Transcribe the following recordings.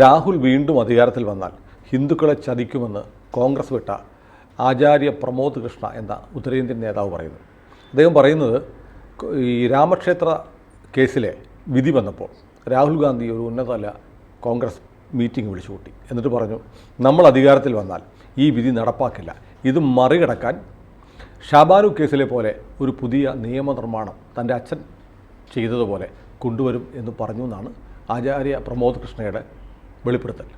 രാഹുൽ വീണ്ടും അധികാരത്തിൽ വന്നാൽ ഹിന്ദുക്കളെ ചതിക്കുമെന്ന് കോൺഗ്രസ് വിട്ട ആചാര്യ പ്രമോദ് കൃഷ്ണ എന്ന ഉത്തരേന്ത്യൻ നേതാവ് പറയുന്നു. അദ്ദേഹം പറയുന്നത് ഈ രാമക്ഷേത്ര കേസിലെ വിധി വന്നപ്പോൾ രാഹുൽ ഗാന്ധി ഒരു ഉന്നതതല കോൺഗ്രസ് മീറ്റിംഗ് വിളിച്ചു കൂട്ടി എന്നിട്ട് പറഞ്ഞു നമ്മൾ അധികാരത്തിൽ വന്നാൽ ഈ വിധി നടപ്പാക്കില്ല. ഇത് മറികടക്കാൻ ഷാബാനു കേസിലെ പോലെ ഒരു പുതിയ നിയമനിർമ്മാണം തന്റെ അച്ഛൻ ചെയ്തതുപോലെ കൊണ്ടുവരും എന്ന് പറഞ്ഞു എന്നാണ് ആചാര്യ പ്രമോദ് കൃഷ്ണയുടെ വെളിപ്പെടുത്തൽ.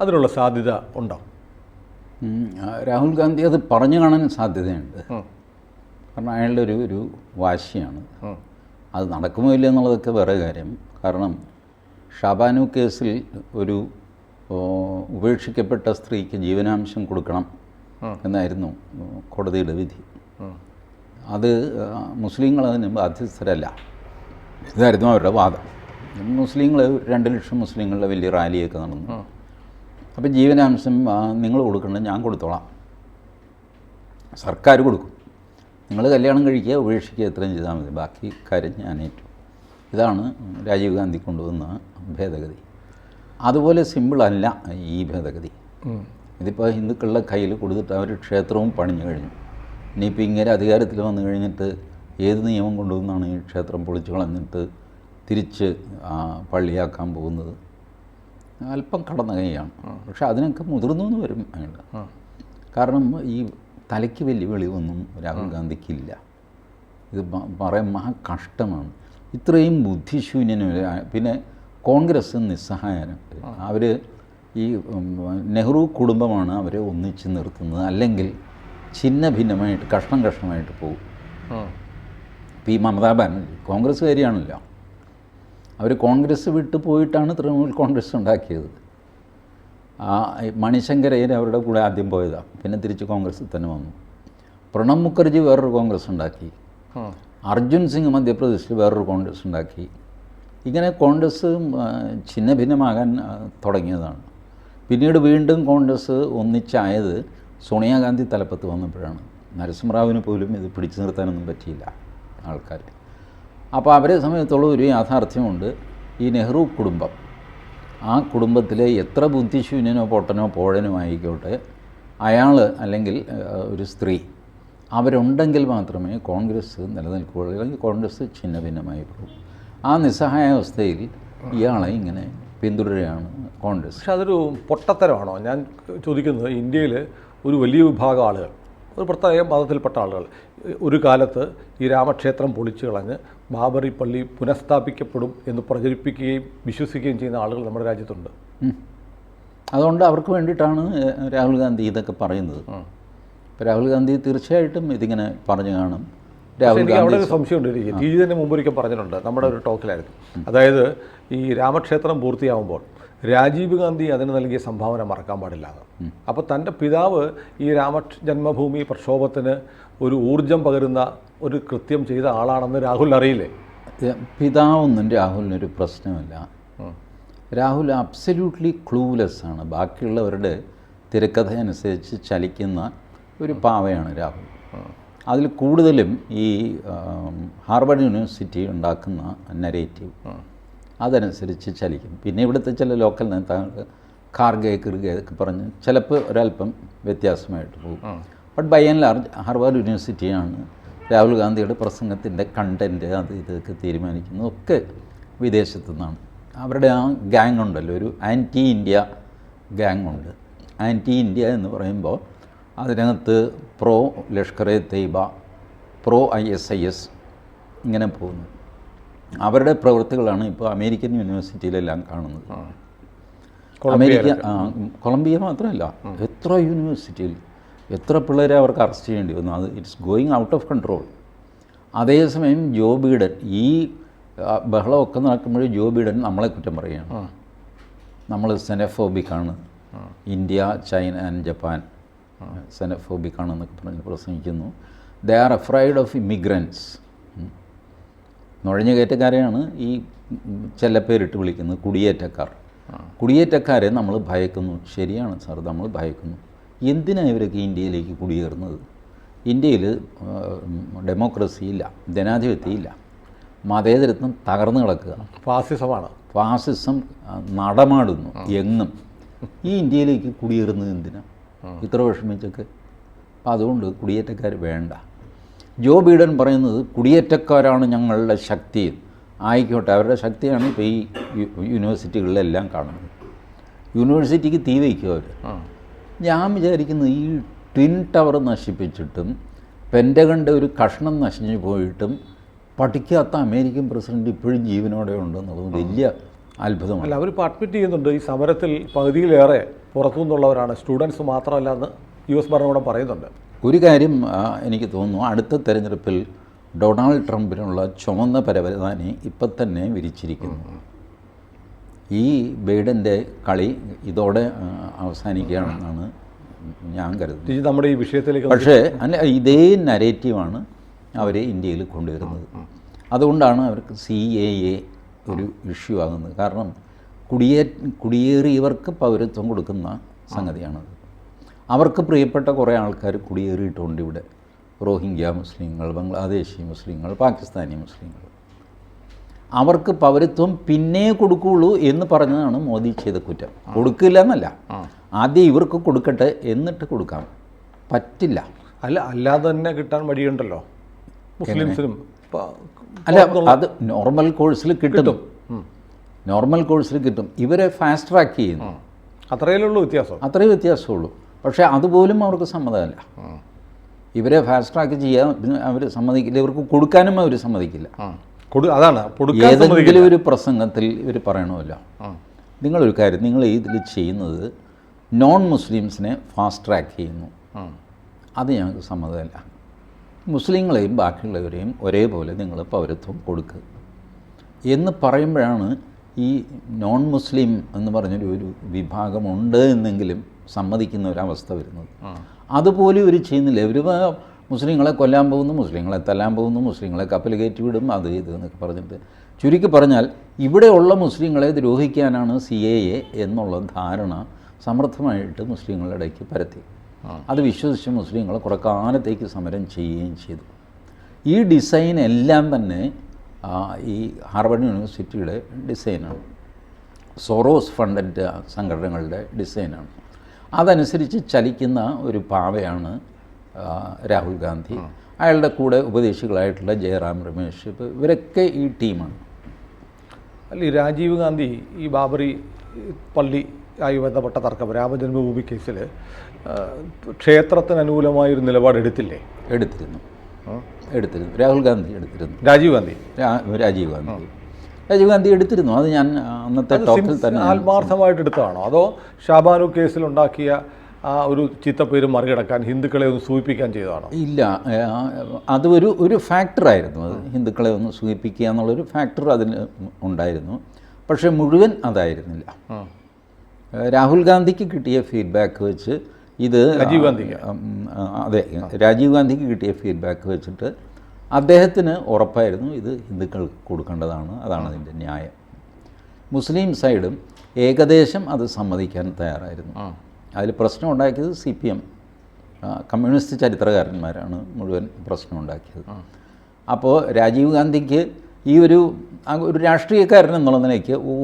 അതിനുള്ള സാധ്യത ഉണ്ടോ? രാഹുൽ ഗാന്ധി അത് പറഞ്ഞു കാണാൻ സാധ്യതയുണ്ട്. കാരണം അയാളുടെ ഒരു ഒരു വാശിയാണ്. അത് നടക്കുമോ ഇല്ല എന്നുള്ളതൊക്കെ വേറെ കാര്യം. കാരണം ഷാബാനു കേസിൽ ഒരു ഉപേക്ഷിക്കപ്പെട്ട സ്ത്രീക്ക് ജീവനാംശം കൊടുക്കണം എന്നായിരുന്നു കോടതിയുടെ വിധി. അത് മുസ്ലിങ്ങൾ അതിന് ബാധ്യസ്ഥരല്ല. ഇതായിരുന്നു അവരുടെ വാദം. മുസ്ലിങ്ങൾ രണ്ട് ലക്ഷം മുസ്ലിങ്ങളുടെ വലിയ റാലിയൊക്കെ നടന്നു. അപ്പോൾ ജീവനാംശം നിങ്ങൾ കൊടുക്കണം ഞാൻ കൊടുത്തോളാം. സർക്കാർ കൊടുക്കും. നിങ്ങൾ കല്യാണം കഴിക്കുക ഉപേക്ഷിക്കുക എത്രയും ചെയ്താൽ മതി. ബാക്കി കാര്യം ഞാൻ ഏറ്റു. ഇതാണ് രാജീവ് ഗാന്ധി കൊണ്ടുവന്ന ഭേദഗതി. അതുപോലെ സിമ്പിളല്ല ഈ ഭേദഗതി. ഇതിപ്പോൾ ഹിന്ദുക്കളുടെ കയ്യിൽ കൊടുത്തിട്ട് അവർ ക്ഷേത്രവും പണിഞ്ഞു കഴിഞ്ഞു. ഇനിയിപ്പോൾ ഇങ്ങനെ അധികാരത്തിൽ വന്നു കഴിഞ്ഞിട്ട് ഏത് നിയമം കൊണ്ടുവന്നാണ് ഈ ക്ഷേത്രം പൊളിച്ചു കളഞ്ഞിട്ട് തിരിച്ച് പള്ളിയാക്കാൻ പോകുന്നത് അല്പം കടന്ന കൈയാണ് പക്ഷെ അതിനൊക്കെ മുതിർന്നു എന്ന് വരും അയാൾ കാരണം ഈ തലയ്ക്ക് വലിയ വെളിവൊന്നും രാഹുൽ ഗാന്ധിക്കില്ല. ഇത് പറയാൻ മഹാ കഷ്ടമാണ്. ഇത്രയും ബുദ്ധിശൂന്യനും പിന്നെ കോൺഗ്രസ് നിസ്സഹായനം അവർ ഈ നെഹ്റു കുടുംബമാണ് അവരെ ഒന്നിച്ച് നിർത്തുന്നത്. അല്ലെങ്കിൽ ഛിന്ന ഭിന്നമായിട്ട് കഷ്ണം കഷ്ണമായിട്ട് പോകും ഇപ്പം ഇപ്പോൾ ഈ മമതാ ബാനർജി കോൺഗ്രസ്സുകാരിയാണല്ലോ. അവർ കോൺഗ്രസ് വിട്ടു പോയിട്ടാണ് തൃണമൂൽ കോൺഗ്രസ് ഉണ്ടാക്കിയത്. ആ മണിശങ്കരയ്യർ അവരുടെ കൂടെ ആദ്യം പോയതാണ് പിന്നെ തിരിച്ച് കോൺഗ്രസ്സിൽ തന്നെ വന്നു. പ്രണബ് മുഖർജി വേറൊരു കോൺഗ്രസ് ഉണ്ടാക്കി. അർജുൻ സിംഗ് മധ്യപ്രദേശിൽ വേറൊരു കോൺഗ്രസ് ഉണ്ടാക്കി. ഇങ്ങനെ കോൺഗ്രസ് ഛിന്ന ഭിന്നമാകാൻ തുടങ്ങിയതാണ്. പിന്നീട് വീണ്ടും കോൺഗ്രസ് ഒന്നിച്ചായത് സോണിയാഗാന്ധി തലപ്പത്ത് വന്നപ്പോഴാണ്. നരസിംഹറാവിന് പോലും ഇത് പിടിച്ചു നിർത്താനൊന്നും പറ്റിയില്ല ആൾക്കാർ അപ്പോൾ അവരെ സമയത്തുള്ള ഒരു യാഥാർത്ഥ്യമുണ്ട് ഈ നെഹ്റു കുടുംബം. ആ കുടുംബത്തിലെ എത്ര ബുദ്ധിശൂന്യനോ പൊട്ടനോ പോഴനോ ആയിക്കോട്ടെ അയാൾ അല്ലെങ്കിൽ ഒരു സ്ത്രീ അവരുണ്ടെങ്കിൽ മാത്രമേ കോൺഗ്രസ് നിലനിൽക്കുകയുള്ളൂ അല്ലെങ്കിൽ കോൺഗ്രസ് ഛിന്ന ഭിന്നമായി പോകും. ആ നിസ്സഹായാവസ്ഥയിൽ ഇയാളെ ഇങ്ങനെ പിന്തുടരുകയാണ് കോൺഗ്രസ്. പക്ഷെ അതൊരു പൊട്ടത്തരമാണോ? ഞാൻ ചോദിക്കുന്നത് ഇന്ത്യയിൽ ഒരു വലിയ വിഭാഗം ആളുകൾ ഒരു പ്രത്യേക മതത്തിൽപ്പെട്ട ആളുകൾ ഒരു കാലത്ത് ഈ രാമക്ഷേത്രം പൊളിച്ചു കളഞ്ഞ് ബാബറി പള്ളി പുനഃസ്ഥാപിക്കപ്പെടും എന്ന് പ്രചരിപ്പിക്കുകയും വിശ്വസിക്കുകയും ചെയ്യുന്ന ആളുകൾ നമ്മുടെ രാജ്യത്തുണ്ട്. അതുകൊണ്ട് അവർക്ക് വേണ്ടിയിട്ടാണ് രാഹുൽ ഗാന്ധി ഇതൊക്കെ പറയുന്നത്. രാഹുൽ ഗാന്ധി തീർച്ചയായിട്ടും ഇതിങ്ങനെ പറഞ്ഞു കാണും. രാഹുൽ എനിക്ക് അവിടെ ഒരു സംശയമുണ്ട് ടി ജി തന്നെ മുമ്പ് ഒരിക്കൽ പറഞ്ഞിട്ടുണ്ട് നമ്മുടെ ഒരു ടോക്കിലായിരുന്നു. അതായത് ഈ രാമക്ഷേത്രം പൂർത്തിയാവുമ്പോൾ രാജീവ് ഗാന്ധി അതിന് നൽകിയ സംഭാവന മറക്കാൻ പാടില്ല. എന്ന് അപ്പോൾ തന്റെ പിതാവ് ഈ രാമ ജന്മഭൂമി പ്രക്ഷോഭത്തിന് ഒരു ഊർജം പകരുന്ന ഒരു കൃത്യം ചെയ്ത ആളാണെന്ന് രാഹുൽ അറിയില്ലേ? പിതാവൊന്നും രാഹുലിനൊരു പ്രശ്നമല്ല. രാഹുൽ അബ്സല്യൂട്ട്ലി ക്ലൂലെസ് ആണ്. ബാക്കിയുള്ളവരുടെ തിരക്കഥ അനുസരിച്ച് ചലിക്കുന്ന ഒരു പാവയാണ് രാഹുൽ. അതിൽ കൂടുതലും ഈ ഹാർവർഡ് യൂണിവേഴ്സിറ്റി ഉണ്ടാക്കുന്ന നരേറ്റീവ് അതനുസരിച്ച് ചലിക്കും. പിന്നെ ഇവിടുത്തെ ചില ലോക്കൽ നേതാക്കൾ കാർഗെ കിർഗെ ഒക്കെ പറഞ്ഞ് ചിലപ്പോൾ ഒരല്പം വ്യത്യാസമായിട്ട് പോകും. But by and large Harvard യൂണിവേഴ്സിറ്റിയാണ് Rahul ഗാന്ധിയുടെ പ്രസംഗത്തിന്റെ കണ്ടന്റ് അത് ഇതൊക്കെ തീരുമാനിക്കുന്നതൊക്കെ വിദേശത്തു നിന്നാണ്. അവരുടെ ആ ഗാങ് ഉണ്ടല്ലോ ഒരു ആന്റി ഇന്ത്യ ഗാങ് ഉണ്ട്. ആന്റി ഇന്ത്യ എന്ന് പറയുമ്പോൾ അതിനകത്ത് pro Lashkar e Taiba pro I S I S ഇങ്ങനെ പോകുന്നു. അവരുടെ പ്രവൃത്തികളാണ് ഇപ്പോൾ അമേരിക്കൻ യൂണിവേഴ്സിറ്റിയിലെല്ലാം കാണുന്നത്. അമേരിക്ക കൊളംബിയ മാത്രമല്ല എത്ര യൂണിവേഴ്സിറ്റിയിൽ എത്ര പിള്ളേരെ അവർക്ക് അറസ്റ്റ് ചെയ്യേണ്ടി വന്നു. അത് it's going out of control അതേസമയം ജോ ബീഡൻ ഈ ബഹളമൊക്കെ നടക്കുമ്പോൾ ജോ ബീഡൻ നമ്മളെ കുറ്റം പറയുകയാണ്. നമ്മൾ സെനഫോബിക്കാണ് ഇന്ത്യ ചൈന ആൻഡ് ജപ്പാൻ സെനഫോബിക്കാണെന്നൊക്കെ പറഞ്ഞ് പ്രസംഗിക്കുന്നു. They are afraid of immigrants നുഴഞ്ഞു കയറ്റക്കാരെയാണ് ഈ ചില പേരിട്ട് വിളിക്കുന്നത് കുടിയേറ്റക്കാർ. കുടിയേറ്റക്കാരെ നമ്മൾ ഭയക്കുന്നു. ശരിയാണ് സാർ നമ്മൾ ഭയക്കുന്നു. എന്തിനാണ് ഇവരൊക്കെ ഇന്ത്യയിലേക്ക് കുടിയേറുന്നത്? ഇന്ത്യയിൽ ഡെമോക്രസി ഇല്ല ജനാധിപത്യം ഇല്ല മതേതരത്വം തകർന്നു കിടക്കുക. ഫാസിസമാണ്. ഫാസിസം നടമാടുന്നു എങ്ങും ഈ ഇന്ത്യയിലേക്ക് കുടിയേറുന്നത് എന്തിനാണ് ഇത്ര വിഷമിച്ചൊക്കെ. അപ്പം അതുകൊണ്ട് കുടിയേറ്റക്കാർ വേണ്ട. ജോ ബൈഡൻ പറയുന്നത് കുടിയേറ്റക്കാരാണ് ഞങ്ങളുടെ ശക്തി. ആയിക്കോട്ടെ അവരുടെ ശക്തിയാണ് ഇപ്പോൾ ഈ യൂണിവേഴ്സിറ്റികളിലെല്ലാം കാണുന്നത്. യൂണിവേഴ്സിറ്റിക്ക് തീ വയ്ക്കും അവർ ഞാൻ വിചാരിക്കുന്നത് ഈ ട്വിൻ ടവർ നശിപ്പിച്ചിട്ടും പെന്റകണ്ട ഒരു കഷ്ണം നശിഞ്ഞു പോയിട്ടും പഠിക്കാത്ത അമേരിക്കൻ പ്രസിഡന്റ് ഇപ്പോഴും ജീവനോടെ ഉണ്ടെന്നുള്ളത് വലിയ അത്ഭുതമാണ്. അല്ല അവരിപ്പോൾ അഡ്മിറ്റ് ചെയ്യുന്നുണ്ട്. ഈ സമരത്തിൽ പകുതിയിലേറെ പുറത്തു നിന്നുള്ളവരാണ് സ്റ്റുഡൻസ് മാത്രമല്ല എന്ന് യു എസ് ഭരണകൂടം പറയുന്നുണ്ട്. ഒരു കാര്യം എനിക്ക് തോന്നുന്നു അടുത്ത തെരഞ്ഞെടുപ്പിൽ ഡൊണാൾഡ് ട്രംപിനുള്ള ചുമന്ന പരവതാനി ഇപ്പം തന്നെ വിരിച്ചിരിക്കുന്നു. ഈ ബൈഡന്റെ കളി ഇതോടെ അവസാനിക്കുകയാണെന്നാണ് ഞാൻ കരുതുന്നത്. നമ്മുടെ ഈ വിഷയത്തിലേക്ക് പക്ഷേ അല്ല ഇതേ നരേറ്റീവാണ് അവരെ ഇന്ത്യയിൽ കൊണ്ടുവരുന്നത്. അതുകൊണ്ടാണ് അവർക്ക് സി എ എ ഒരു ഇഷ്യൂ ആകുന്നത്. കാരണം കുടിയേ കുടിയേറിയവർക്ക് പൗരത്വം കൊടുക്കുന്ന സംഗതിയാണത്. അവർക്ക് പ്രിയപ്പെട്ട കുറേ ആൾക്കാർ കുടിയേറിയിട്ടുണ്ട് ഇവിടെ. റോഹിംഗ്യ മുസ്ലിങ്ങൾ ബംഗ്ലാദേശി മുസ്ലിങ്ങൾ പാകിസ്ഥാനി മുസ്ലിങ്ങൾ. അവർക്ക് പൗരത്വം പിന്നെ കൊടുക്കുകയുള്ളൂ എന്ന് പറഞ്ഞതാണ് മോദി ചെയ്ത കുറ്റം. കൊടുക്കില്ല എന്നല്ല. ആദ്യം ഇവർക്ക് കൊടുക്കട്ടെ എന്നിട്ട് കൊടുക്കാം. പറ്റില്ല. അല്ല അല്ലാതെ തന്നെ കിട്ടാൻ വഴിയുണ്ടല്ലോ. മുസ്ലിംസിനും അല്ല അത് നോർമൽ കോഴ്സിൽ കിട്ടും. നോർമൽ കോഴ്സിൽ കിട്ടും. ഇവരെ ഫാസ്റ്റ് ട്രാക്ക് ചെയ്യുന്നു. അത്രയേ ഉള്ളൂ വ്യത്യാസം. അത്രയും വ്യത്യാസമുള്ളൂ. പക്ഷേ അതുപോലും അവർക്ക് സമ്മതമല്ല. ഇവരെ ഫാസ്റ്റ് ട്രാക്ക് ചെയ്യാൻ അവർ സമ്മതിക്കില്ല. ഇവർക്ക് കൊടുക്കാനും അവർ സമ്മതിക്കില്ല. അതാണ്. ഏതെങ്കിലും ഒരു പ്രസംഗത്തിൽ ഇവർ പറയണമല്ലോ. നിങ്ങളൊരു കാര്യം നിങ്ങൾ ഇതിൽ ചെയ്യുന്നത് നോൺ മുസ്ലിംസിനെ ഫാസ്റ്റ് ട്രാക്ക് ചെയ്യുന്നു. അത് ഞങ്ങൾക്ക് സമ്മതമല്ല. മുസ്ലിങ്ങളെയും ബാക്കിയുള്ളവരെയും ഒരേപോലെ നിങ്ങൾ പൗരത്വം കൊടുക്കുക എന്ന് പറയുമ്പോഴാണ് ഈ നോൺ മുസ്ലിം എന്ന് പറഞ്ഞൊരു ഒരു വിഭാഗമുണ്ട് എന്നെങ്കിലും സമ്മതിക്കുന്ന ഒരവസ്ഥ വരുന്നത് അതുപോലെ ഇവർ ചെയ്യുന്നില്ല. ഇവർ മുസ്ലിങ്ങളെ കൊല്ലാൻ പോകുന്നു മുസ്ലിങ്ങളെ തല്ലാൻ പോകുന്നു മുസ്ലിങ്ങളെ കപ്പൽ കയറ്റി വിടും അത് ഇത് എന്നൊക്കെ പറഞ്ഞിട്ട് ചുരുക്കി പറഞ്ഞാൽ ഇവിടെയുള്ള മുസ്ലിങ്ങളെ ദ്രോഹിക്കാനാണ് സി എ എ എന്നുള്ള ധാരണ സമർത്ഥമായിട്ട് മുസ്ലിങ്ങളുടെ ഇടയ്ക്ക് പരത്തി. അത് വിശ്വസിച്ച് മുസ്ലിങ്ങൾ കുറെ കാലത്തേക്ക് സമരം ചെയ്യുകയും ചെയ്തു. ഈ ഡിസൈൻ എല്ലാം തന്നെ ഈ ഹാർവർഡ് യൂണിവേഴ്സിറ്റിയുടെ ഡിസൈനാണ്. സൊറോസ് ഫണ്ടഡ് സംഘടനകളുടെ ഡിസൈനാണ്. അതനുസരിച്ച് ചലിക്കുന്ന ഒരു പാവയാണ് രാഹുൽ ഗാന്ധി. അയാളുടെ കൂടെ ഉപദേശികളായിട്ടുള്ള ജയറാം രമേശ്. ഇവരൊക്കെ ഈ ടീമാണ്. അല്ല ഈ രാജീവ് ഗാന്ധി ഈ ബാബറി പള്ളി ആയി ബന്ധപ്പെട്ട തർക്കം രാമജന്മഭൂമി കേസിൽ ക്ഷേത്രത്തിന് അനുകൂലമായൊരു നിലപാടെടുത്തില്ലേ? എടുത്തിരുന്നു. എടുത്തിരുന്നു. രാഹുൽ ഗാന്ധി എടുത്തിരുന്നു. രാജീവ് ഗാന്ധി? രാജീവ് ഗാന്ധി. രാജീവ് ഗാന്ധി എടുത്തിരുന്നു. അത് ഞാൻ അന്നത്തെ ടോക്കിൽ തന്നെ ആത്മാർത്ഥമായിട്ട് എടുത്തതാണോ? അതോ ഷാബാനു കേസിൽ ഉണ്ടാക്കിയ ആ ഒരു ചീത്തപ്പേര് മറികടക്കാൻ ഹിന്ദുക്കളെ ഒന്ന് സൂചിപ്പിക്കാൻ ചെയ്തതാണോ? ഇല്ല അത് ഒരു ഒരു ഫാക്ടറായിരുന്നു അത് ഹിന്ദുക്കളെ ഒന്ന് സൂചിപ്പിക്കുക എന്നുള്ളൊരു ഫാക്ടർ അതിന് ഉണ്ടായിരുന്നു. പക്ഷേ മുഴുവൻ അതായിരുന്നില്ല. രാഹുൽ ഗാന്ധിക്ക് കിട്ടിയ ഫീഡ്ബാക്ക് വെച്ച് ഇത് രാജീവ് ഗാന്ധി അതെ രാജീവ് ഗാന്ധിക്ക് കിട്ടിയ ഫീഡ്ബാക്ക് വെച്ചിട്ട് അദ്ദേഹത്തിന് ഉറപ്പായിരുന്നു ഇത് ഹിന്ദുക്കൾക്ക് കൊടുക്കേണ്ടതാണ് അതാണ് അതിന്റെ ന്യായം. മുസ്ലിം സൈഡും ഏകദേശം അത് സമ്മതിക്കാൻ തയ്യാറായിരുന്നു. അതിൽ പ്രശ്നം ഉണ്ടാക്കിയത് സി പി എം കമ്മ്യൂണിസ്റ്റ് ചരിത്രകാരന്മാരാണ് മുഴുവൻ പ്രശ്നം ഉണ്ടാക്കിയത് അപ്പോൾ രാജീവ് ഗാന്ധിക്ക് ഈ ഒരു ഒരു രാഷ്ട്രീയക്കാരൻ എന്നുള്ള നിലയ്ക്ക് ഓ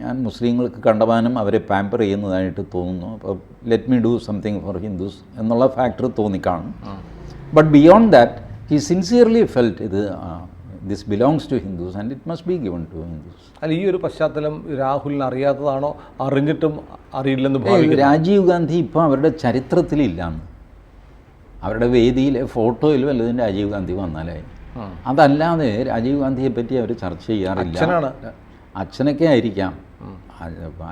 ഞാൻ മുസ്ലിങ്ങൾക്ക് കണ്ടമാനം അവരെ പാമ്പർ ചെയ്യുന്നതായിട്ട് തോന്നുന്നു. അപ്പോൾ let me do something for Hindus എന്നുള്ള factor തോന്നിക്കാണും. But beyond that he sincerely felt ഇത് this belongs to Hindus and it must be given to Hindus അല്ല ഈ ഒരു പശ്ചാത്തലം രാഹുലിന് അറിയാത്തതാണോ? അറിഞ്ഞിട്ടും അറിയില്ലെന്ന് രാജീവ് ഗാന്ധി ഇപ്പോൾ അവരുടെ ചരിത്രത്തിലില്ലാന്ന്. അവരുടെ വേദിയിലെ ഫോട്ടോയിൽ വല്ലതും രാജീവ് ഗാന്ധി വന്നാലായി അതല്ലാതെ രാജീവ് ഗാന്ധിയെ പറ്റി അവർ ചർച്ച ചെയ്യാറില്ല. അച്ഛനൊക്കെ ആയിരിക്കാം.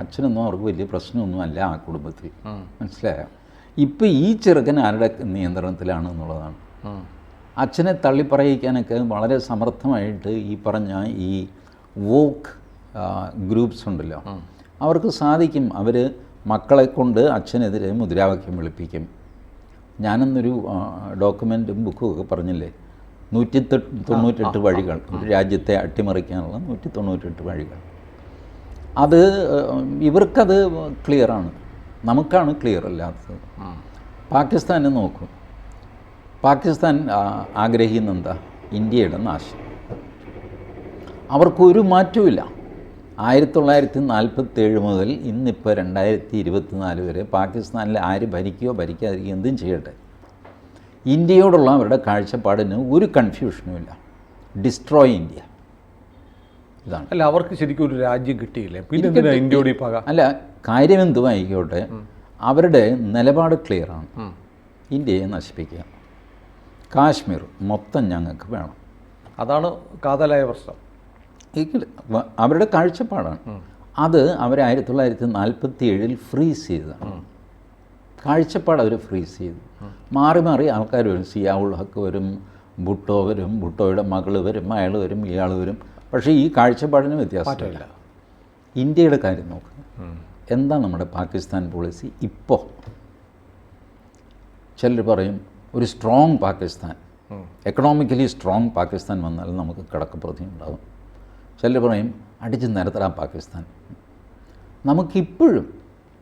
അച്ഛനൊന്നും അവർക്ക് വലിയ പ്രശ്നമൊന്നും അല്ല ആ കുടുംബത്തിൽ. മനസ്സിലായോ? ഇപ്പം ഈ ചെറുക്കൻ ആരുടെ നിയന്ത്രണത്തിലാണ് എന്നുള്ളതാണ്. അച്ഛനെ തള്ളിപ്പറയിക്കാനൊക്കെ വളരെ സമർത്ഥമായിട്ട് ഈ പറഞ്ഞ ഈ വോക്ക് ഗ്രൂപ്പ്സ് ഉണ്ടല്ലോ. അവർക്ക് സാധിക്കും. അവർ മക്കളെ കൊണ്ട് അച്ഛനെതിരെ മുദ്രാവാക്യം വിളിപ്പിക്കും. ഞാനെന്നൊരു ഡോക്യുമെന്റും ബുക്കും ഒക്കെ പറഞ്ഞില്ലേ? നൂറ്റി തൊണ്ണൂറ്റെട്ട് വഴികൾ. ഒരു രാജ്യത്തെ അട്ടിമറിക്കാനുള്ള നൂറ്റി തൊണ്ണൂറ്റെട്ട് വഴികൾ. അത് ഇവർക്കത് ക്ലിയറാണ്. നമുക്കാണ് ക്ലിയർ അല്ലാത്തത് പാകിസ്ഥാനെ നോക്കും. പാകിസ്ഥാൻ ആഗ്രഹിക്കുന്ന എന്താ ഇന്ത്യയുടെ നാശം. അവർക്കൊരു മാറ്റവുമില്ല. ആയിരത്തി തൊള്ളായിരത്തി നാൽപ്പത്തേഴ് മുതൽ ഇന്നിപ്പോൾ രണ്ടായിരത്തി ഇരുപത്തിനാല് വരെ പാകിസ്ഥാനിലെ ആര് ഭരിക്കുകയോ ഭരിക്കാതിരിക്കുകയോ എന്തും ചെയ്യട്ടെ. ഇന്ത്യയോടുള്ള അവരുടെ കാഴ്ചപ്പാടിന് ഒരു കൺഫ്യൂഷനുമില്ല. ഡിസ്ട്രോയ് ഇന്ത്യ ഇതാണ്. അല്ല അവർക്ക് ശരിക്കും ഒരു രാജ്യം കിട്ടിയില്ലേ? പിന്നെ ഇന്ത്യയോട് അല്ല കാര്യം എന്തുമായിക്കോട്ടെ അവരുടെ നിലപാട് ക്ലിയറാണ് ഇന്ത്യയെ നശിപ്പിക്കുക. കാശ്മീർ മൊത്തം ഞങ്ങൾക്ക് വേണം. അതാണ് കാതലായ പ്രശ്നം. എങ്കിൽ അവരുടെ കാഴ്ചപ്പാടാണ്. അത് അവർ ആയിരത്തി തൊള്ളായിരത്തി നാൽപ്പത്തി ഏഴിൽ ഫ്രീസ് ചെയ്തതാണ്. കാഴ്ചപ്പാട് അവർ ഫ്രീസ് ചെയ്തു. മാറി മാറി ആൾക്കാർ വരും. സിയാവുൾ ഹക്ക് വരും ഭുട്ടോ വരും ഭുട്ടോയുടെ മകൾ വരും അയാൾ വരും ഇയാൾ വരും. പക്ഷേ ഈ കാഴ്ചപ്പാടിന് വ്യത്യാസമില്ല. ഇന്ത്യയുടെ കാര്യം നോക്കുക എന്താ നമ്മുടെ പാകിസ്ഥാൻ പോളിസി ഇപ്പോൾ ചിലർ പറയും ഒരു strong Pakistan. Economically strong Pakistan വന്നാൽ നമുക്ക് കിടക്കപ്രതി ഉണ്ടാകും ചിലർ പറയും അടിച്ച് നിരത്തരാം പാകിസ്ഥാൻ. നമുക്കിപ്പോഴും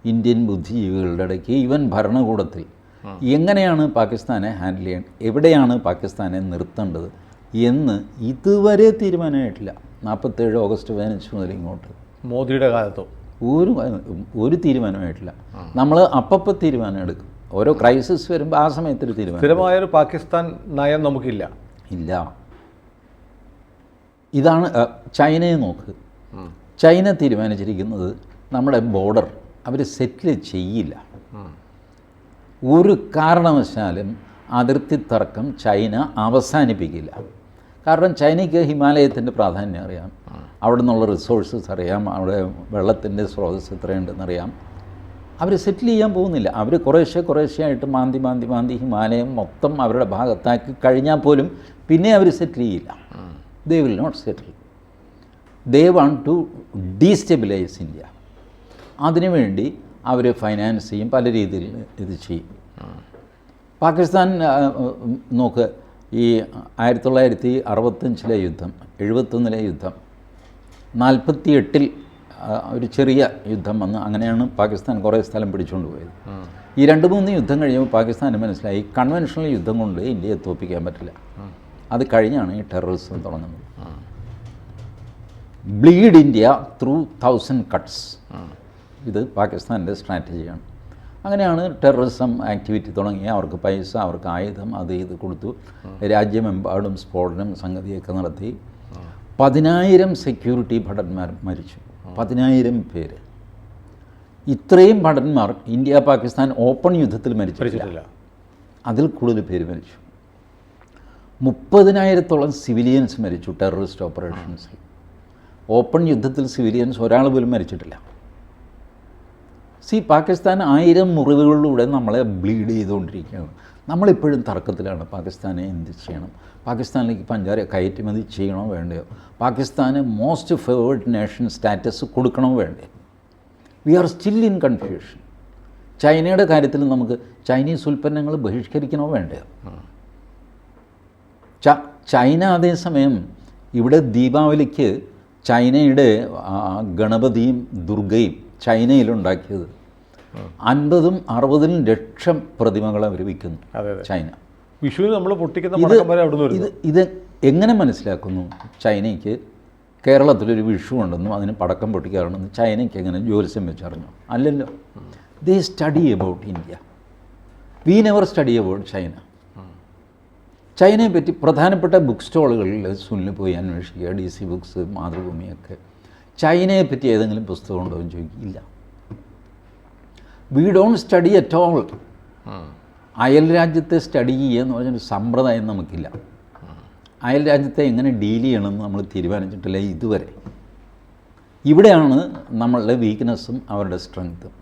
ഇന്ത്യൻ ബുദ്ധിജീവികളുടെ ഇടയ്ക്ക് ഈവൻ ഭരണകൂടത്തിൽ എങ്ങനെയാണ് പാകിസ്ഥാനെ ഹാൻഡിൽ ചെയ്യേണ്ടത് എവിടെയാണ് പാകിസ്ഥാനെ നിർത്തേണ്ടത് എന്ന് ഇതുവരെ തീരുമാനമായിട്ടില്ല. നാൽപ്പത്തേഴ് ഓഗസ്റ്റ് പതിനഞ്ച് മുതൽ ഇങ്ങോട്ട്. മോദിയുടെ കാലത്തോ? ഒരു ഒരു തീരുമാനമായിട്ടില്ല. നമ്മൾ അപ്പപ്പോൾ തീരുമാനം എടുക്കും. ഓരോ ക്രൈസിസ് വരുമ്പോൾ ആ സമയത്തിൽ തീരുമാനം. സ്ഥിരമായൊരു പാകിസ്ഥാൻ നയം നമുക്കില്ല. ഇല്ല. ഇതാണ് ചൈനയെ നോക്ക്. ചൈന തീരുമാനിച്ചിരിക്കുന്നത് നമ്മുടെ ബോർഡർ അവർ സെറ്റിൽ ചെയ്യില്ല. ഒരു കാരണവശാലും അതിർത്തി തർക്കം ചൈന അവസാനിപ്പിക്കില്ല. കാരണം ചൈനയ്ക്ക് ഹിമാലയത്തിന്റെ പ്രാധാന്യം അറിയാം. അവിടെ നിന്നുള്ള റിസോഴ്സസ് അറിയാം. അവിടെ വെള്ളത്തിന്റെ സ്രോതസ് എത്രയുണ്ടെന്നറിയാം അവർ സെറ്റിൽ ചെയ്യാൻ പോകുന്നില്ല. അവർ കുറേശ്ശെ കുറേശ്ശേ ആയിട്ട് മാന്തി മാന്തി മാന്തി ഹിമാലയം മൊത്തം അവരുടെ ഭാഗത്താക്കി കഴിഞ്ഞാൽ പോലും പിന്നെ അവർ സെറ്റിൽ ചെയ്യില്ല. They will not settle they want to destabilise India. അതിനുവേണ്ടി അവർ ഫൈനാൻസ് ചെയ്യും പല രീതിയിൽ ഇത് ചെയ്യും. പാകിസ്ഥാൻ നോക്ക് ഈ ആയിരത്തി തൊള്ളായിരത്തി അറുപത്തഞ്ചിലെ യുദ്ധം എഴുപത്തൊന്നിലെ യുദ്ധം നാൽപ്പത്തി എട്ടിൽ ഒരു ചെറിയ യുദ്ധം വന്ന് അങ്ങനെയാണ് പാകിസ്ഥാൻ കുറേ സ്ഥലം പിടിച്ചുകൊണ്ട് പോയത്. ഈ രണ്ട് മൂന്ന് യുദ്ധം കഴിയുമ്പോൾ പാകിസ്ഥാന് മനസ്സിലായി കൺവെൻഷണൽ യുദ്ധം കൊണ്ട് ഇന്ത്യയെ തോപ്പിക്കാൻ പറ്റില്ല. അത് കഴിഞ്ഞാണ് ഈ ടെററിസം തുടങ്ങുന്നത്. Bleed India through thousand cuts ഇത് പാകിസ്ഥാന്റെ സ്ട്രാറ്റജിയാണ് അങ്ങനെയാണ് ടെററിസം ആക്ടിവിറ്റി തുടങ്ങി. അവർക്ക് പൈസ അവർക്ക് ആയുധം അത് ഇത് കൊടുത്തു. രാജ്യമെമ്പാടും സ്ഫോടനം സംഗതിയൊക്കെ നടത്തി. പതിനായിരം സെക്യൂരിറ്റി ഭടന്മാർ മരിച്ചു. പതിനായിരം പേര്. ഇത്രയും ഭടന്മാർ ഇന്ത്യ പാകിസ്ഥാൻ ഓപ്പൺ യുദ്ധത്തിൽ മരിച്ചിട്ടില്ല. അതിൽ കൂടുതൽ പേര് മരിച്ചു. മുപ്പതിനായിരത്തോളം സിവിലിയൻസ് മരിച്ചു ടെററിസ്റ്റ് ഓപ്പറേഷൻസിൽ ഓപ്പൺ യുദ്ധത്തിൽ സിവിലിയൻസ് ഒരാൾ പോലും മരിച്ചിട്ടില്ല. സി പാകിസ്ഥാൻ ആയിരം മുറിവുകളിലൂടെ നമ്മളെ ബ്ലീഡ് ചെയ്തുകൊണ്ടിരിക്കുകയാണ്. നമ്മളിപ്പോഴും തർക്കത്തിലാണ് പാകിസ്ഥാനെ എന്ത് ചെയ്യണം? പാകിസ്ഥാനിലേക്ക് പഞ്ചാര കയറ്റുമതി ചെയ്യണോ വേണ്ടയോ? പാകിസ്ഥാന് മോസ്റ്റ് ഫേവേർഡ് നേഷൻ സ്റ്റാറ്റസ് കൊടുക്കണോ വേണ്ടേ we are still in confusion ചൈനയുടെ കാര്യത്തിൽ നമുക്ക് ചൈനീസ് ഉൽപ്പന്നങ്ങൾ ബഹിഷ്കരിക്കണോ വേണ്ടയോ? ചൈന അതേസമയം ഇവിടെ ദീപാവലിക്ക് ചൈനയുടെ ഗണപതിയും ദുർഗയും ചൈനയിലുണ്ടാക്കിയത് അൻപതും അറുപതിലും ലക്ഷം പ്രതിമകൾ അവർ വിൽക്കുന്നു. ചൈന. വിഷുവിന് നമ്മൾ പൊട്ടിക്കുന്ന ഇത് ഇത് എങ്ങനെ മനസ്സിലാക്കുന്നു? ചൈനയ്ക്ക് കേരളത്തിലൊരു വിഷു ഉണ്ടെന്നും അതിന് പടക്കം പൊട്ടിക്കാറുണ്ടെന്നും ചൈനയ്ക്ക് എങ്ങനെ ജ്യോത്സ്യം വെച്ചറിഞ്ഞു അല്ലല്ലോ. They study about India we never study about China ചൈനയെ പറ്റി പ്രധാനപ്പെട്ട ബുക്ക് സ്റ്റോളുകളിൽ സുനിൽ പോയി അന്വേഷിക്കുക ഡി സി ബുക്സ് മാതൃഭൂമിയൊക്കെ. ചൈനയെ പറ്റി ഏതെങ്കിലും പുസ്തകം ഉണ്ടോ എന്ന് ചോദിക്കില്ല. We don't study at all അയൽ രാജ്യത്തെ സ്റ്റഡി ചെയ്യുക എന്ന് പറഞ്ഞൊരു സമ്പ്രദായം നമുക്കില്ല. അയൽ രാജ്യത്തെ എങ്ങനെ ഡീൽ ചെയ്യണമെന്ന് നമ്മൾ തീരുമാനിച്ചിട്ടില്ല ഇതുവരെ. ഇവിടെയാണ് നമ്മളുടെ വീക്ക്നെസ്സും അവരുടെ സ്ട്രെങ്ത്തും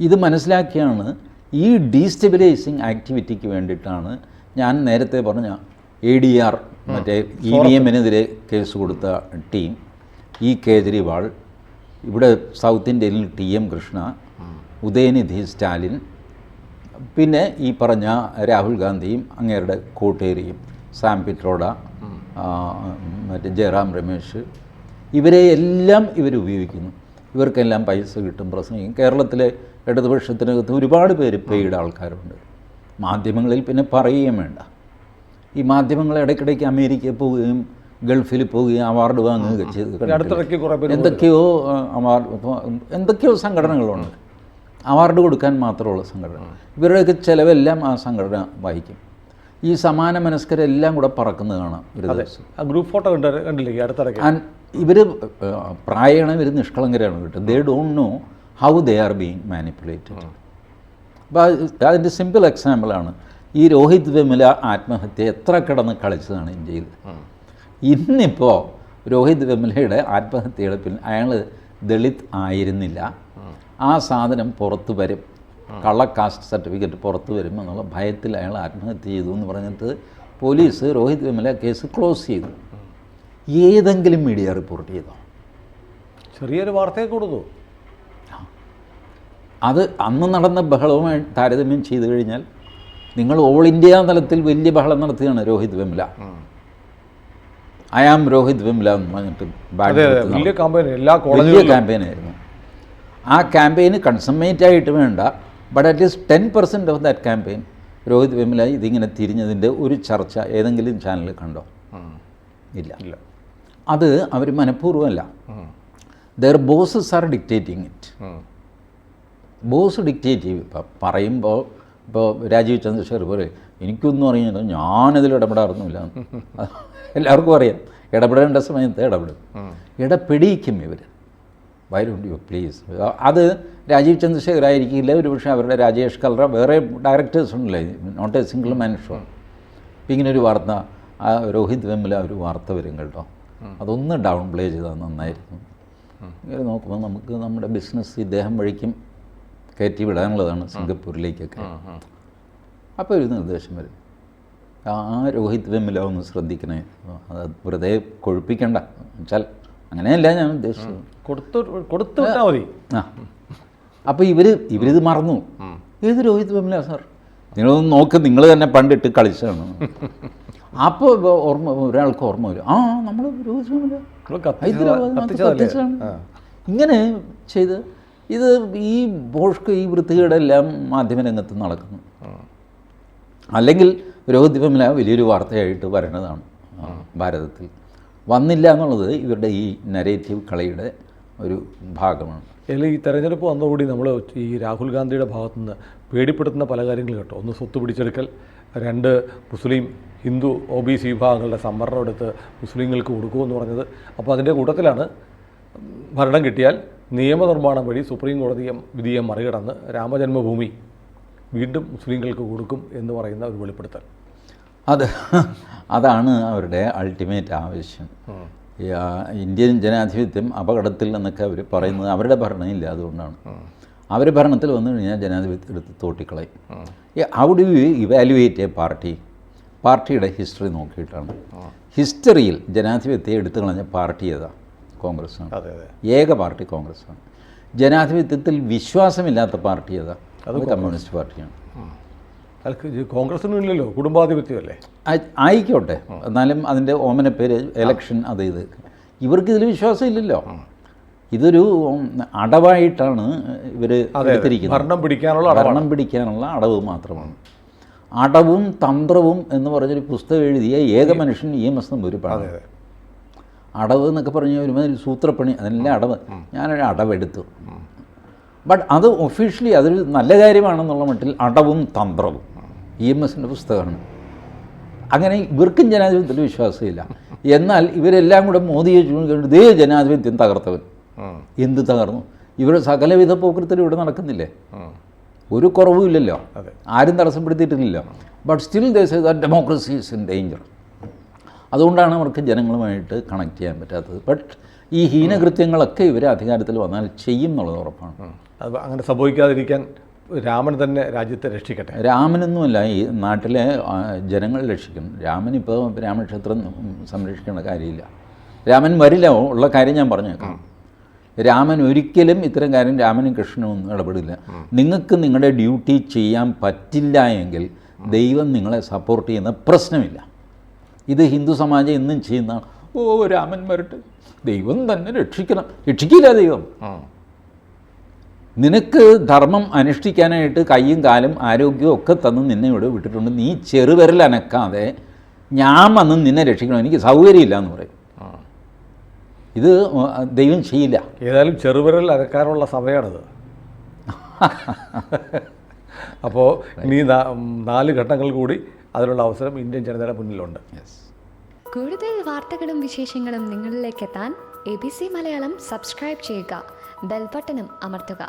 ഇത് മനസ്സിലാക്കിയാണ് ഈ ഡീസ്റ്റെബിലൈസിങ് ആക്ടിവിറ്റിക്ക് വേണ്ടിയിട്ടാണ് ഞാൻ നേരത്തെ പറഞ്ഞ എ ഡി ആർ മറ്റേ ഇ വി എമ്മിനെതിരെ കേസ് കൊടുത്ത ടീം ഇ കേജ്രിവാൾ ഇവിടെ സൗത്ത് ഇന്ത്യയിൽ ടി എം കൃഷ്ണ ഉദയനിധി സ്റ്റാലിൻ പിന്നെ ഈ പറഞ്ഞ രാഹുൽ ഗാന്ധിയും അങ്ങേരുടെ കൂട്ടേരിയും സാം പിട്രോഡ മറ്റേ ജയറാം രമേശ് ഇവരെ എല്ലാം ഇവർ ഉപയോഗിക്കുന്നു. ഇവർക്കെല്ലാം പൈസ കിട്ടും പ്രസംഗിക്കും. കേരളത്തിലെ ഇടതുപക്ഷത്തിനകത്ത് ഒരുപാട് പേര് പെയ്ഡ് ആൾക്കാരുണ്ട്. മാധ്യമങ്ങളിൽ പിന്നെ പറയുകയും വേണ്ട. ഈ മാധ്യമങ്ങൾ ഇടയ്ക്കിടയ്ക്ക് അമേരിക്കയിൽ പോവുകയും ഗൾഫിൽ പോവുകയും അവാർഡ് വാങ്ങുകയൊക്കെ ചെയ്ത് എന്തൊക്കെയോ അവാർഡ് എന്തൊക്കെയോ സംഘടനകളുണ്ട്. അവാർഡ് കൊടുക്കാൻ മാത്രമുള്ള സംഘടന. ഇവരുടെയൊക്കെ ചിലവെല്ലാം ആ സംഘടന വഹിക്കും. ഈ സമാന മനസ്കരെല്ലാം കൂടെ പറക്കുന്നത് കാണാം ഒരു ദിവസം. ഗ്രൂപ്പ് ഫോട്ടോ കണ്ട കണ്ടില്ലേ? അടുത്തിടയ്ക്ക്. ഇവർ പ്രായമാണ് ഇവർ നിഷ്കളങ്കരാണ് കേട്ടോ. They don't know how they are being manipulated അപ്പോൾ അതിന്റെ സിമ്പിൾ എക്സാമ്പിളാണ് ഈ രോഹിത് വെമില ആത്മഹത്യ എത്ര കിടന്ന് കളിച്ചതാണ് ഇന്ത്യയിൽ. ഇന്നിപ്പോൾ രോഹിത് വെമിലയുടെ ആത്മഹത്യയുടെ പിന്നിൽ അയാൾ ദളിത് ആയിരുന്നില്ല. ആ സാധനം പുറത്ത് വരും. കള്ള കാസ്റ്റ് സർട്ടിഫിക്കറ്റ് പുറത്ത് വരും എന്നുള്ള ഭയത്തിൽ അയാൾ ആത്മഹത്യ ചെയ്തു എന്ന് പറഞ്ഞിട്ട് police Rohith Vemula case close ചെയ്തു. ഏതെങ്കിലും മീഡിയ റിപ്പോർട്ട് ചെയ്തോ? ചെറിയൊരു വാർത്തയെ കൊടുത്തു. അത് അന്ന് നടന്ന ബഹളവുമായി താരതമ്യം ചെയ്തു കഴിഞ്ഞാൽ നിങ്ങൾ ഓൾ ഇന്ത്യ തലത്തിൽ വലിയ ബഹളം നടത്തുകയാണ് രോഹിത് വിമല. ഐ ആം രോഹിത് വിമല എന്ന് പറഞ്ഞിട്ട് വലിയ ക്യാമ്പയിൻ ക്യാമ്പയിനായിരുന്നു ആ ക്യാമ്പയിന് കൺസമ്മേറ്റ് ആയിട്ട് വേണ്ട but at least ten percent of that campaign Rohith Vemula ഇതിങ്ങനെ തിരിഞ്ഞതിന്റെ ഒരു ചർച്ച ഏതെങ്കിലും ചാനലിൽ കണ്ടോ? ഇല്ല. ഇല്ല. അത് അവർ മനഃപൂർവമല്ല. Their bosses are dictating it boss dictate ചെയ്യും ഇപ്പം പറയുമ്പോൾ ഇപ്പോൾ രാജീവ് ചന്ദ്രശേഖർ പോലെ എനിക്കൊന്നും അറിയില്ല ഞാനതിൽ ഇടപെടാറൊന്നുമില്ല. എല്ലാവർക്കും അറിയാം. ഇടപെടേണ്ട സമയത്ത് ഇടപെടും. ഇടപെടിക്കും ഇവർ വൈ ഡോണ്ട് യു പ്ലീസ് അത് രാജീവ് ചന്ദ്രശേഖർ ആയിരിക്കില്ല ഒരുപക്ഷെ അവരുടെ രാജേഷ് കൽറ വേറെ ഡയറക്ടേഴ്സ് ഉണ്ടല്ലേ not a single man show ഇങ്ങനെ ഒരു വാർത്ത ആ രോഹിത് വെമ്മില ഒരു വാർത്ത വരും കേട്ടോ അതൊന്ന് ഡൗൺ പ്ലേ ചെയ്താൽ നന്നായിരുന്നു. ഇങ്ങനെ നോക്കുമ്പോൾ നമുക്ക് നമ്മുടെ ബിസിനസ് ഇദ്ദേഹം വഴിക്കും കയറ്റി വിടാനുള്ളതാണ് സിംഗപ്പൂരിലേക്കൊക്കെ. അപ്പോൾ ഒരു നിർദ്ദേശം വരും. ആ രോഹിത് വെമ്മില ഒന്ന് ശ്രദ്ധിക്കണേ. അത് വെറുതെ കൊഴുപ്പിക്കണ്ട. വെച്ചാൽ അങ്ങനെയല്ല ഞാൻ ഉദ്ദേശിച്ചത്. കൊടുത്തു കൊടുത്തു വിട്ടാൽ മതി. ആ. അപ്പോൾ ഇവർ ഇവരിത് മറന്നു. ഏത് രോഹിത് വെമ്മില സാർ? നിങ്ങളൊന്ന് നോക്ക് നിങ്ങൾ തന്നെ പണ്ടിട്ട് കളിച്ചാണ് അപ്പോൾ ഓർമ്മ ഒരാൾക്ക് ഓർമ്മ വരും. ആ നമ്മൾ രോഹിത് ആ. ഇങ്ങനെ ചെയ്ത് ഇത് ഈ ബോഷ്ക്ക് ഈ വൃത്തികേടെല്ലാം മാധ്യമരംഗത്ത് നടക്കുന്നു. അല്ലെങ്കിൽ രോഹിത് വെമുല വലിയൊരു വാർത്തയായിട്ട് വരണതാണ് ഭാരതത്തിൽ. വന്നില്ല എന്നുള്ളത് ഇവരുടെ ഈ നരേറ്റീവ് കളിയുടെ ഒരു ഭാഗമാണ്. അല്ലെങ്കിൽ ഈ തെരഞ്ഞെടുപ്പ് വന്നുകൂടി നമ്മൾ ഈ രാഹുൽ ഗാന്ധിയുടെ ഭാഗത്തുനിന്ന് പേടിപ്പെടുത്തുന്ന പല കാര്യങ്ങൾ കേട്ടോ. ഒന്ന് സ്വത്ത് പിടിച്ചെടുക്കൽ രണ്ട് Muslim Hindu O B C വിഭാഗങ്ങളുടെ സംവരണം എടുത്ത് മുസ്ലിങ്ങൾക്ക് കൊടുക്കുമെന്ന് പറഞ്ഞത്. അപ്പോൾ അതിന്റെ കൂട്ടത്തിലാണ് ഭരണം കിട്ടിയാൽ നിയമനിർമ്മാണം വഴി സുപ്രീം കോടതി വിധിയെ മറികടന്ന് രാമജന്മഭൂമി വീണ്ടും മുസ്ലിങ്ങൾക്ക് കൊടുക്കും എന്ന് പറയുന്ന ഒരു വെളിപ്പെടുത്തൽ. അത് അതാണ് അവരുടെ അൾട്ടിമേറ്റ് ആവശ്യം. ഇന്ത്യൻ ജനാധിപത്യം അപകടത്തിൽ എന്നൊക്കെ അവർ പറയുന്നത് അവരുടെ ഭരണമില്ല അതുകൊണ്ടാണ്. അവർ ഭരണത്തിൽ വന്നു കഴിഞ്ഞാൽ ജനാധിപത്യം എടുത്ത് തോട്ടിക്കളയും. How do you evaluate a party പാർട്ടിയുടെ ഹിസ്റ്ററി നോക്കിയിട്ടാണ്. ഹിസ്റ്ററിയിൽ ജനാധിപത്യത്തെ എടുത്തു കളഞ്ഞ പാർട്ടി ഏതാ? കോൺഗ്രസ്സാണ്. ഏക പാർട്ടി കോൺഗ്രസ്സാണ്. ജനാധിപത്യത്തിൽ വിശ്വാസമില്ലാത്ത പാർട്ടി ഏതാ? അത് കമ്മ്യൂണിസ്റ്റ് പാർട്ടിയാണ്. അത് കോൺഗ്രസിനും ഇല്ലല്ലോ കുടുംബാധിപത്യമല്ലേ? ആയിക്കോട്ടെ. എന്നാലും അതിന്റെ ഓമന പേര് എലക്ഷൻ അത് ഇത്. ഇവർക്ക് ഇതിൽ വിശ്വാസമില്ലല്ലോ. ഇതൊരു അടവായിട്ടാണ് ഇവർ എടുത്തിരിക്കുന്നത്. ഭരണം പിടിക്കാനുള്ള ഭരണം പിടിക്കാനുള്ള അടവ് മാത്രമാണ്. അടവും തന്ത്രവും എന്ന് പറഞ്ഞൊരു പുസ്തകം എഴുതിയ ഏക മനുഷ്യൻ ഇ എം എസ് നമ്പൂരിപ്പാണ് അടവ് എന്നൊക്കെ പറഞ്ഞ ഒരുമാതിരി സൂത്രപ്പണി അതെല്ലാം അടവ്. ഞാനൊരു അടവെടുത്തു. ബട്ട് അത് ഒഫീഷ്യലി അതൊരു നല്ല കാര്യമാണെന്നുള്ള മട്ടിൽ അടവും തന്ത്രവും. ഇ എം എസിന്റെ പുസ്തകമാണ്. അങ്ങനെ ഇവർക്കും ജനാധിപത്യത്തിൽ വിശ്വാസമില്ല. എന്നാൽ ഇവരെല്ലാം കൂടെ മോദിയെ ചൂണ്ടിക്കൊണ്ട് ദേ ജനാധിപത്യം തകർത്തവൻ. എന്ത് തകർന്നു? ഇവരുടെ സകലവിധ പോക്കൃത്തിൽ ഇവിടെ നടക്കുന്നില്ലേ? ഒരു കുറവുമില്ലല്ലോ ഇല്ലല്ലോ. ആരും തടസ്സപ്പെടുത്തിയിട്ടില്ലല്ലോ. ബട്ട് സ്റ്റിൽ ദേശ ഡെമോക്രസി ഇസ് ഇൻ ഡേഞ്ചർ അതുകൊണ്ടാണ് അവർക്ക് ജനങ്ങളുമായിട്ട് കണക്ട് ചെയ്യാൻ പറ്റാത്തത്. ബട്ട് ഈ ഹീനകൃത്യങ്ങളൊക്കെ ഇവർ അധികാരത്തിൽ വന്നാൽ ചെയ്യും എന്നുള്ളത് ഉറപ്പാണ്. അത് അങ്ങനെ സംഭവിക്കാതിരിക്കാൻ രാമൻ തന്നെ രാജ്യത്തെ രക്ഷിക്കട്ടെ. രാമനൊന്നുമല്ല ഈ നാട്ടിലെ ജനങ്ങൾ രക്ഷിക്കും. രാമൻ ഇപ്പോൾ രാമക്ഷേത്രം സംരക്ഷിക്കേണ്ട കാര്യമില്ല. രാമൻ വരില്ല ഉള്ള കാര്യം ഞാൻ പറഞ്ഞേക്കാം. രാമൻ ഒരിക്കലും ഇത്തരം കാര്യം രാമനും കൃഷ്ണനും ഒന്നും ഇടപെടില്ല. നിങ്ങൾക്ക് നിങ്ങളുടെ ഡ്യൂട്ടി ചെയ്യാൻ പറ്റില്ല എങ്കിൽ ദൈവം നിങ്ങളെ സപ്പോർട്ട് ചെയ്യുന്ന പ്രശ്നമില്ല. ഇത് ഹിന്ദു സമാജം എന്നും ചെയ്യുന്ന ഓ രാമൻ വരട്ടെ. ദൈവം തന്നെ രക്ഷിക്കണം. രക്ഷിക്കില്ല ദൈവം. നിനക്ക് ധർമ്മം അനുഷ്ഠിക്കാനായിട്ട് കൈയും കാലും ആരോഗ്യവും ഒക്കെ തന്ന് നിന്നെ ഇവിടെ വിട്ടിട്ടുണ്ട്. നീ ചെറുവിരൽ അനക്കാതെ ഞാൻ വന്ന് നിന്നെ രക്ഷിക്കണം. എനിക്ക് സൗകര്യമില്ല എന്ന് പറയും. ഇത് ദൈവം ചെയ്യില്ല. ഏതായാലും ചെറുവിരൽ അനക്കാനുള്ള സമയമാണത് അപ്പോൾ നീ നാല് ഘട്ടങ്ങൾ കൂടി അതിനുള്ള അവസരം ഇന്ത്യൻ ജനതയുടെ മുന്നിലുണ്ട്. യെസ് കൂടുതൽ വാർത്തകളും വിശേഷങ്ങളും നിങ്ങളിലേക്ക് എത്താൻ A B C Malayalam subscribe ചെയ്യുക. ബെൽബട്ടനും അമർത്തുക.